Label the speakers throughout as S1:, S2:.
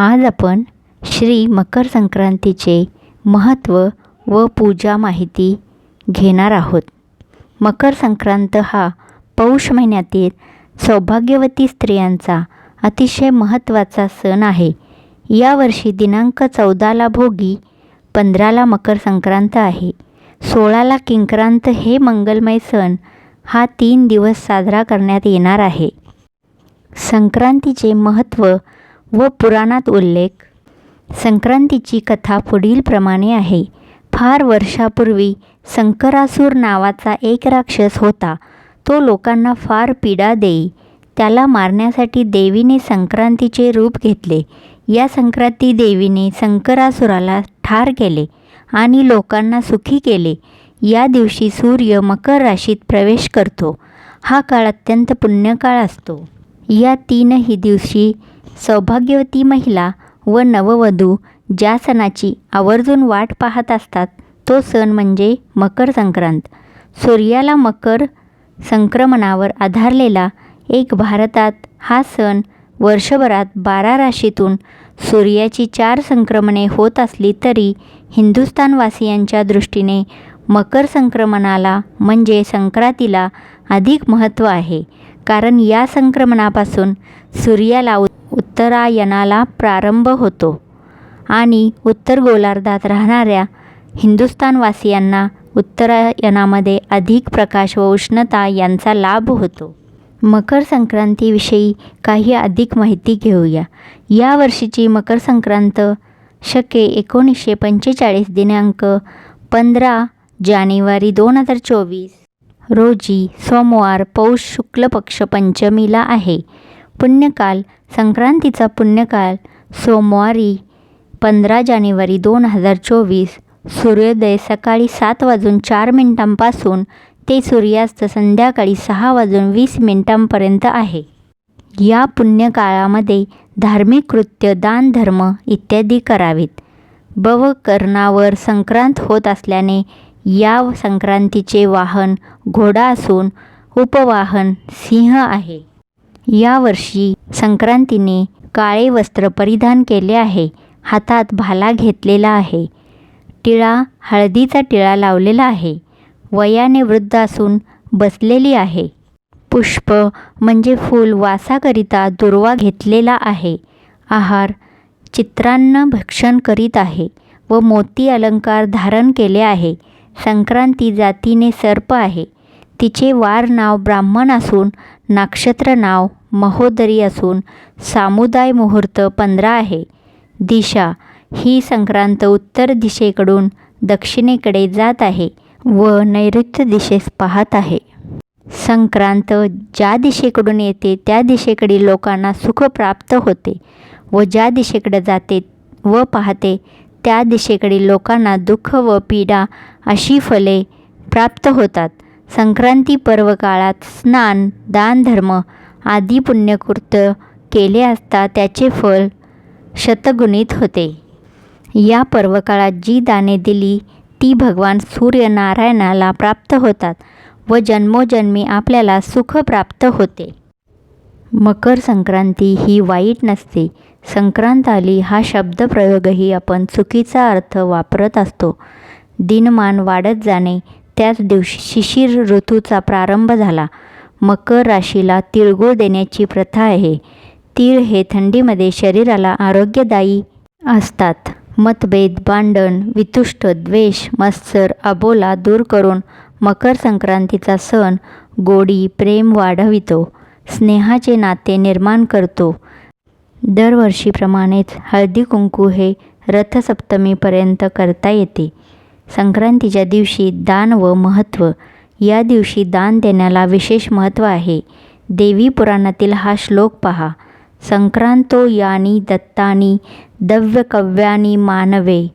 S1: आज आपण श्री मकर संक्रांतीचे महत्त्व व पूजा माहिती घेणार आहोत. मकर संक्रांत हा पौष महिन्यातील सौभाग्यवती स्त्रियांचा अतिशय महत्त्वाचा सण आहे. यावर्षी दिनांक चौदाला भोगी पंधराला मकर संक्रांत आहे. सोळाला किंक्रांत हे मंगलमय सण हा तीन दिवस साजरा करण्यात येणार आहे. संक्रांतीचे महत्त्व व पुराणात उल्लेख. संक्रांतीची कथा पुढीलप्रमाणे आहे. फार वर्षापूर्वी संकरासूर नावाचा एक राक्षस होता. तो लोकांना फार पीडा देई. त्याला मारण्यासाठी देवीने संक्रांतीचे रूप घेतले. या संक्रांती देवीने संकरासुराला ठार केले आणि लोकांना सुखी केले. या दिवशी सूर्य मकर राशीत प्रवेश करतो. हा काळ अत्यंत पुण्यकाळ असतो. या तीनही दिवशी सौभाग्यवती महिला व नववधू ज्या सणाची आवर्जून वाट पाहत असतात तो सण म्हणजे मकर संक्रांत. सूर्याला मकर संक्रमणावर आधारलेला एक भारतात हा सण वर्षभरात बारा राशीतून सूर्याची चार संक्रमणे होत असली तरी हिंदुस्थानवासियांच्या दृष्टीने मकर संक्रमणाला म्हणजे संक्रांतीला अधिक महत्त्व आहे. कारण या संक्रमणापासून सूर्याला उत्तरायणाला प्रारंभ होतो आणि उत्तर गोलार्धात राहणाऱ्या हिंदुस्थानवासियांना उत्तरायणामध्ये अधिक प्रकाश व उष्णता यांचा लाभ होतो. मकर संक्रांतीविषयी काही अधिक माहिती घेऊया. या वर्षीची मकर संक्रांत शके एकोणीसशे पंचेचाळीस दिनांक पंधरा जानेवारी दोन हजार चोवीस. रोजी सोमवार पौष शुक्ल पक्ष पंचमीला आहे. पुण्यकाल संक्रांतीचा पुण्यकाल सोमवारी पंधरा जानेवारी दोन हजार चोवीस सूर्योदय सकाळी सात वाजून चार मिनिटांपासून ते सूर्यास्त संध्याकाळी सहा वाजून वीस मिनिटांपर्यंत आहे. या पुण्यकाळामध्ये धार्मिक कृत्य दानधर्म इत्यादी करावेत. बवकर्णावर संक्रांत होत असल्याने या संक्रांतीचे वाहन घोडा असून उपवाहन सिंह आहे. यावर्षी संक्रांतीने काळे वस्त्र परिधान केले आहे. हातात भाला घेतलेला आहे. टिळा हळदीचा टिळा लावलेला आहे. वयाने वृद्ध असून बसलेली आहे. पुष्प म्हणजे फूल वासाकरिता दुर्वा घेतलेला आहे. आहार चित्रान्न भक्षण करीत आहे व मोती अलंकार धारण केले आहे. संक्रांती जातीने सर्प आहे. तिचे वार नाव ब्राह्मण असून नक्षत्र नाव महोदरी असून सामुदाय मुहूर्त पंधरा आहे. दिशा ही संक्रांत उत्तर दिशेकडून दक्षिणेकडे जात आहे व नैऋत्य दिशेस पाहत आहे. संक्रांत ज्या दिशेकडून येते त्या दिशेकडील लोकांना सुख प्राप्त होते व ज्या दिशेकडे जाते व पाहते त्या दिशेकडील लोकांना दुःख व पीडा अशी फले प्राप्त होतात. संक्रांती पर्व काळात स्नान दानधर्म आदी पुण्यकृत्य केले असता त्याचे फल शतगुणित होते. या पर्वकाळात जी दाने दिली ती भगवान सूर्यनारायणाला प्राप्त होतात व जन्मोजन्मी आपल्याला सुख प्राप्त होते. मकर संक्रांती ही वाईट नसते. संक्रांत आली हा शब्दप्रयोगही आपण चुकीचा अर्थ वापरत असतो. दिनमान वाढत जाणे त्याच दिवशी शिशिर ऋतूचा प्रारंभ झाला. मकर राशीला तिळगुळ देण्याची प्रथा आहे. तीळ हे थंडीमध्ये शरीराला आरोग्यदायी असतात. मतभेद भांडण वितुष्ट द्वेष मत्सर अबोला दूर करून मकर संक्रांतीचा सण गोडी प्रेम वाढवितो. स्नेहाचे नाते निर्माण करतो. दरवर्षीप्रमाणेच हळदी कुंकू हे रथसप्तमीपर्यंत करता येते. संक्रांतीच्या दिवशी दान व महत्त्व या दिवशी दान देण्याला विशेष महत्त्व आहे. देवी पुराणातील हा श्लोक पहा. संक्रांतो यानी दत्तानी दव्यकव्यानी मानवे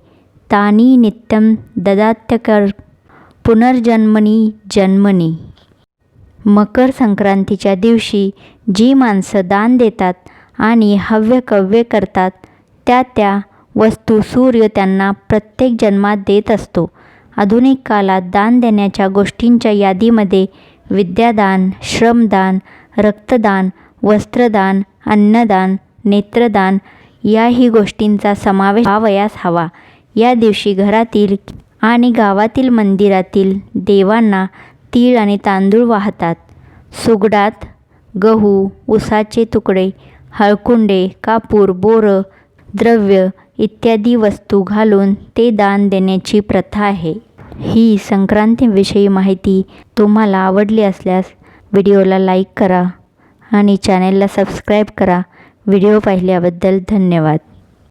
S1: तानी नित्यम ददात्यकर पुनर्जन्मनी जन्मनी. मकर संक्रांतीच्या दिवशी जी माणसं दान देतात आणि हव्यकव्य करतात त्या त्या वस्तू सूर्य त्यांना प्रत्येक जन्मात देत असतो. आधुनिक काळात दान देण्याच्या गोष्टींच्या यादीमध्ये विद्यादान श्रमदान रक्तदान वस्त्रदान अन्नदान नेत्रदान याही गोष्टींचा समावेश व्हावयास हवा. या दिवशी घरातील आणि गावातील मंदिरातील देवांना तीळ आणि तांदूळ वाहतात. सुगडात गहू उसाचे तुकडे हळकुंडे कापूर बोरं द्रव्य इत्यादी वस्तू घालून ते दान देण्याची प्रथा आहे. ही संक्रांतीविषयी माहिती तुम्हाला आवडली असल्यास व्हिडिओला लाईक करा आणि चॅनेलला सबस्क्राईब करा. व्हिडिओ पाहिल्याबद्दल धन्यवाद.